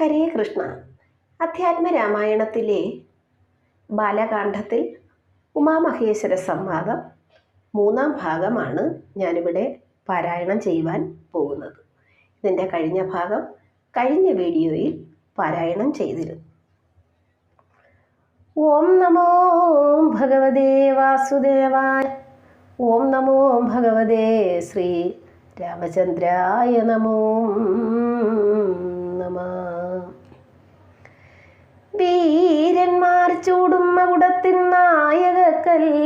ഹരേ കൃഷ്ണ. അധ്യാത്മ രാമായണത്തിലെ ബാലകാന്ഡത്തിൽ ഉമാമഹേശ്വര സംവാദം മൂന്നാം ഭാഗമാണ് ഞാനിവിടെ പാരായണം ചെയ്യുവാൻ പോകുന്നത്. ഇതിന്റെ കഴിഞ്ഞ ഭാഗം കഴിഞ്ഞ വീഡിയോയിൽ പാരായണം ചെയ്തിരുന്നു. ഓം നമോ ഭഗവതേ വാസുദേവായ ഓം നമോ ഭഗവതേ ശ്രീ രാമചന്ദ്രായ നമോ. നമ വീരന്മാർ ചൂടുന്ന കുടത്തിൻ നായകക്കല്ലേ?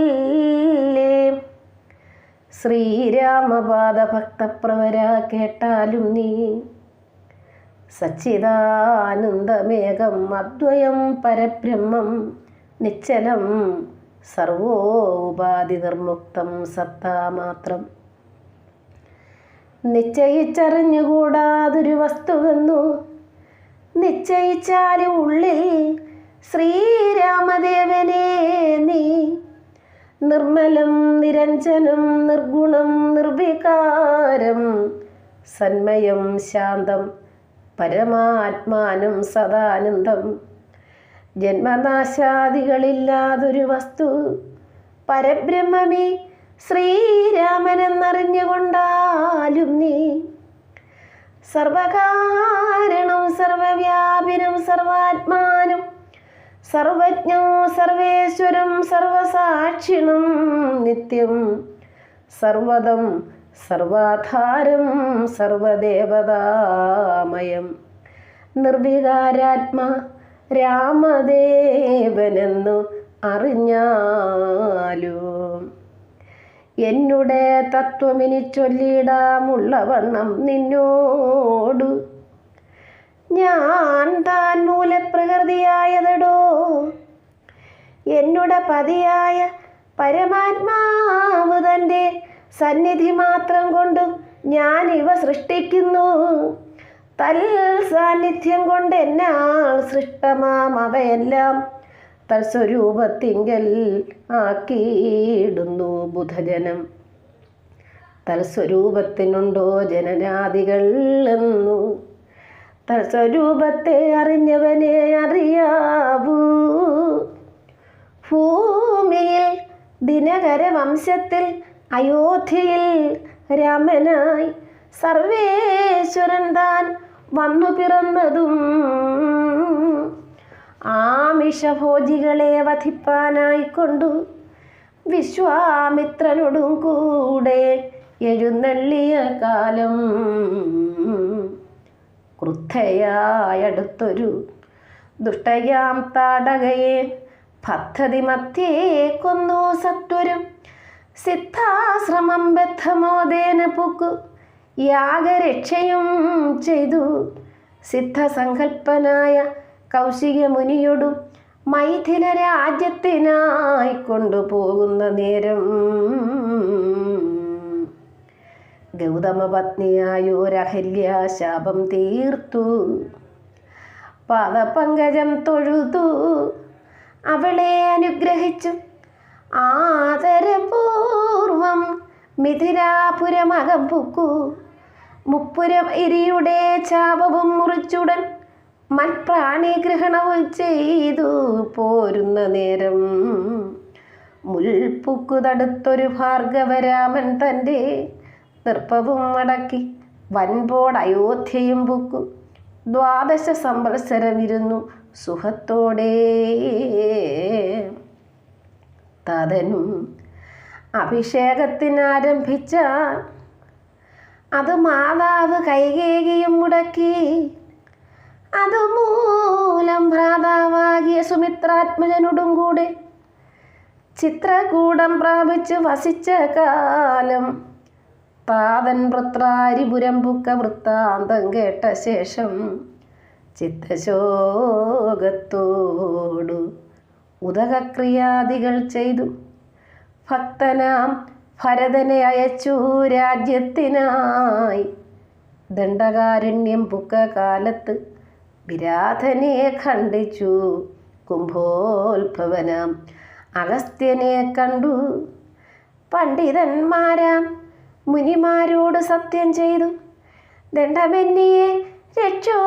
ശ്രീരാമപാദ ഭക്തപ്രവര കേട്ടാലും നീ. സച്ചിദാനന്ദമേകം അദ്വയം പരബ്രഹ്മം നിശ്ചലം സർവോപാധി നിർമുക്തം സത്താമാത്രം നിശ്ചയിച്ചറിഞ്ഞുകൂടാതൊരു വസ്തുവെന്നു നിശ്ചയിച്ചാൽ ഉള്ളിൽ ശ്രീരാമദേവനെ നീ. നിർമ്മലം നിരഞ്ജനം നിർഗുണം നിർവികാരം സന്മയം ശാന്തം പരമാത്മാനം സദാനന്ദം. ജന്മനാശാദികളില്ലാതൊരു വസ്തു പരബ്രഹ്മമേ ശ്രീരാമനെന്നറിഞ്ഞുകൊണ്ടാലും നീ. സർവകാരണം സർവാത്മാനം സർവജ്ഞോ സർവേശ്വരം സർവസാക്ഷിണം നിത്യം സർവദം സർവാധാരം സർവദേവതാമയം. നിർവികാരാത്മ രാമദേവനെന്നു അറിഞ്ഞാലോ? എന്നുടെ തത്വമിനി ചൊല്ലിടാമുള്ളവണ്ണം നിന്നോട് എന്നുടെ പതിയായ പരമാത്മാവ് തന്റെ സന്നിധി മാത്രം കൊണ്ടും ഞാൻ ഇവ സൃഷ്ടിക്കുന്നു. തൽ സാന്നിധ്യം കൊണ്ട് എന്നാൽ സൃഷ്ടമാം അവയെല്ലാം. തൽസ്വരൂപത്തിങ്കൽ ആക്കിയിടുന്നു ബുധജനം. തൽസ്വരൂപത്തിനുണ്ടോ ജനനാദികൾ എന്നു. തൽസ്വരൂപത്തെ അറിഞ്ഞവനെ ദിനകര വംശത്തിൽ അയോധ്യയിൽ രാമനായി സർവേശ്വരൻ താൻ വന്നു പിറന്നതും. ആമിഷഭോജികളെ വധിപ്പാനായിക്കൊണ്ടു വിശ്വാമിത്രനോടും കൂടെ എഴുന്നള്ളിയ കാലം. ക്രുദ്ധയായടുത്തൊരു ദുഷ്ടയാം താടകയെ പദ്ധതി മധ്യേ കൊന്നു സത്വരും. സിദ്ധാശ്രമം ബദ്ധമോദേന പൂക്കു. യാഗരക്ഷയും ചെയ്തു. സിദ്ധസങ്കൽപ്പനായ കൗശിക മുനിയോടും മൈഥില രാജ്യത്തിനായി കൊണ്ടുപോകുന്ന നേരം. ഗൗതമ പത്നിയായോരഹല്യ ശാപം തീർത്തു. പാദപങ്കജം തൊഴുതു. അവളെ അനുഗ്രഹിച്ചു. ആദരപൂർവം മിഥിലാപുരമകം പുക്കു. മുപ്പുരം ഇരിയുടെ ചാപവും മുറിച്ചുടൻ മൽപ്രാണിഗ്രഹണവും ചെയ്തു പോരുന്ന നേരം. മുൽപ്പുക്കു തടുത്തൊരു ഭാർഗവരാമൻ തന്റെ നൃപ്പവും മടക്കി വൻപോട് അയോധ്യയും പുക്കു. ദ്വാദശ സംവത്സരമിരുന്നു. സുഖത്തോടെ തതനും അഭിഷേകത്തിനാരംഭിച്ച അത് മാതാവ് കൈകേകിയും മുടക്കി. അതുമൂലം ഭ്രാതാവാകിയ സുമിത്രാത്മജനോടും കൂടെ ചിത്രകൂടം പ്രാപിച്ച് വസിച്ച കാലം താതൻ വൃത്രാരിപുരമ്പുക്ക വൃത്താന്തം കേട്ട ശേഷം ചിത്തശോകത്തോടു ഉദകക്രിയാദികൾ ചെയ്തു. ഭക്തനാം ഭരതനെ അയച്ചു രാജ്യത്തിനായി. ദണ്ഡകാരണ്യം പുക്ക കാലത്ത് വിരാധനെ ഖണ്ഡിച്ചു. കുംഭോത്ഭവനാം അഗസ്ത്യനെ കണ്ടു. പണ്ഡിതന്മാരാം മുനിമാരോട് സത്യം ചെയ്തു. ദണ്ഡമെന്നിയെ രക്ഷോ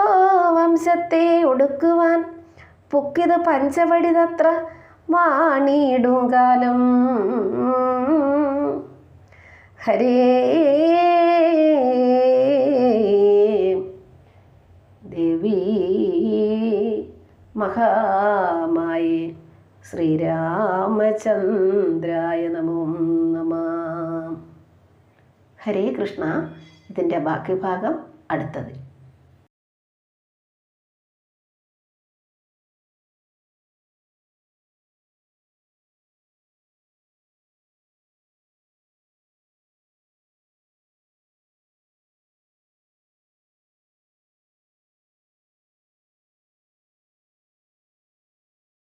വംശത്തെ ഒടുക്കുവാൻ. പൊക്കിത് പഞ്ചവടിതത്ര വാണിയിടും കാലം. ഹരേ. ദേവി മഹാമായി ശ്രീരാമചന്ദ്രായ നമോ നമ. ഹരേ കൃഷ്ണ. ഇതിന്റെ ബാക്കി ഭാഗം അടുത്തത്